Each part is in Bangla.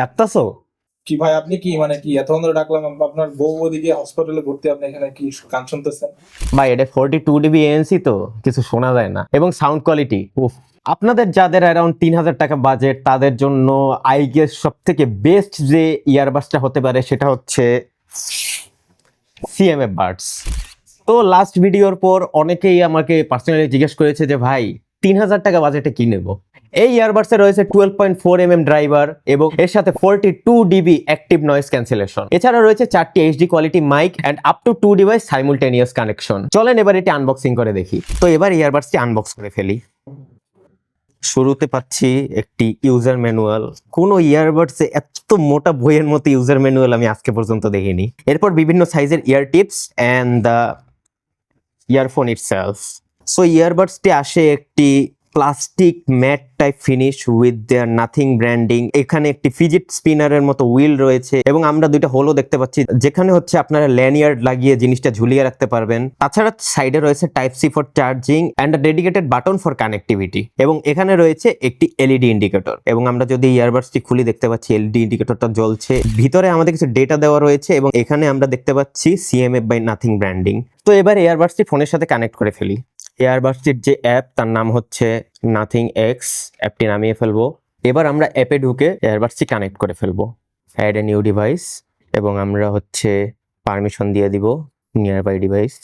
ডাকতাছো? কি ভাই আপনি কি মানে কি এতক্ষণ ধরে ডাকলাম? আপনার বউ ওদিকে হসপিটালে ভর্তি আপনি এখানে কি গান শুনতেছেন? ভাই এটা ফোরটি টু ডিবি এএনসি তো কিছু শোনা যায় না। এবং সাউন্ড কোয়ালিটি উফ। আপনাদের যাদের অ্যারাউন্ড তিন হাজার টাকা বাজেট তাদের জন্য আই গেস সব থেকে বেস্ট যে ইয়ারবাসটা হতে পারে সেটা হচ্ছে সিএমএফ বার্ডস তো লাস্ট ভিডিওর পর অনেকেই আমাকে পার্সোনালি জিজ্ঞেস করেছে যে, ভাই, তিন হাজার টাকা বাজেটে কি নেব? এই ইয়ারবাডসে রয়েছে twelve point four M M driver এবং এর সাথে forty two dB active noise cancellation এছাড়া রয়েছে চারটি HD quality mic and up to two device simultaneous connection চলেন এবার এটি আনবক্সিং করে দেখি। তো এবার ইয়ারবাডসটি আনবক্স করে ফেলি। শুরুতে পাচ্ছি একটি ইউজার ম্যানুয়াল কোনো ইয়ারবাডসে এত মোটা বইয়ের মতো ইউজার ম্যানুয়াল আমি আজকে পর্যন্ত দেখিনি। এরপর বিভিন্ন সাইজের ear tips and the earphone itself so ইয়ারবাডসটি আসে একটি plastic matte type finish with their Nothing branding এখানে একটি ফিজিট স্পিনারের মতো হুইল রয়েছে এবং আমরা দুইটা হোলও দেখতে পাচ্ছি। যেখানে হচ্ছে আপনারা ল্যানিয়ার্ড লাগিয়ে জিনিসটা ঝুলিয়ে রাখতে পারবেন। তাছাড়া সাইডে রয়েছে type C for charging and dedicated button for connectivity এবং এখানে রয়েছে একটি এলইডি ইন্ডিকেটর এবং আমরা যদি ইয়ারবাডসটি খুলি দেখতে পাচ্ছি এলইডি ইন্ডিকেটরটা জ্বলছে। ভিতরে আমাদের কিছু ডেটা দেওয়া রয়েছে এবং এখানে আমরা দেখতে পাচ্ছি সিএমএফ বাই নাথিং ব্র্যান্ডিং তো এবার এয়ারবাডসটি ফোনের সাথে কানেক্ট করে ফেলি। এয়ারবাডসটির যে অ্যাপ তার নাম হচ্ছে নাথিং এক্স অ্যাপটি নামিয়ে ফেলব। এবার আমরা অ্যাপে ঢুকে এয়ারবাডসটি কানেক্ট করে ফেলব। অ্যাড এ নিউ ডিভাইস এবং আমরা হচ্ছে পারমিশন দিয়ে দিব নিয়ার বাই ডিভাইস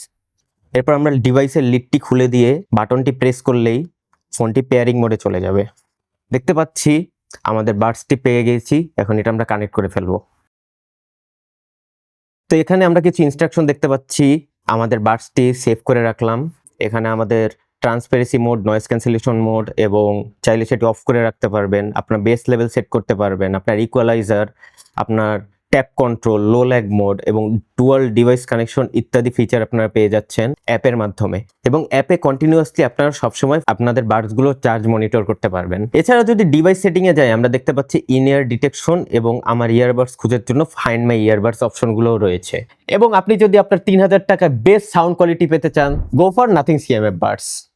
এরপর আমরা ডিভাইসের লিডটি খুলে দিয়ে বাটনটি প্রেস করলেই ফোনটি পেয়ারিং মোডে চলে যাবে। দেখতে পাচ্ছি আমাদের বাডসটি পেয়ে গেছি, এখন এটা আমরা কানেক্ট করে ফেলব। তো এখানে আমরা কিছু ইনস্ট্রাকশন দেখতে পাচ্ছি। আমাদের বার্সটি সেভ করে রাখলাম। এখানে আমাদের transparency mode noise cancellation mode এবং চাইলে সেটি অফ করে রাখতে পারবেন। আপনার বেস লেভেল সেট করতে পারবেন। আপনার ইকুয়ালাইজার আপনার tap control low lag mode এবং ডুয়াল ডিভাইস কানেকশন ইত্যাদি ফিচার আপনারা পেয়ে যাচ্ছেন অ্যাপের মাধ্যমে। এবং অ্যাপে কন্টিনিউয়াসলি আপনারা সবসময় আপনাদের বার্ডসগুলো চার্জ মনিটর করতে পারবেন। এছাড়া যদি ডিভাইস সেটিংয়ে যাই, আমরা দেখতে পাচ্ছি ইন ইয়ার ডিটেকশন এবং আমার ইয়ারবাডস খোঁজার জন্য ফাইন্ড মাই ইয়ারবাডস অপশনগুলোও রয়েছে। এবং আপনি যদি আপনার তিন হাজার টাকা বেস্ট সাউন্ড কোয়ালিটি পেতে চান go for Nothing CMF buds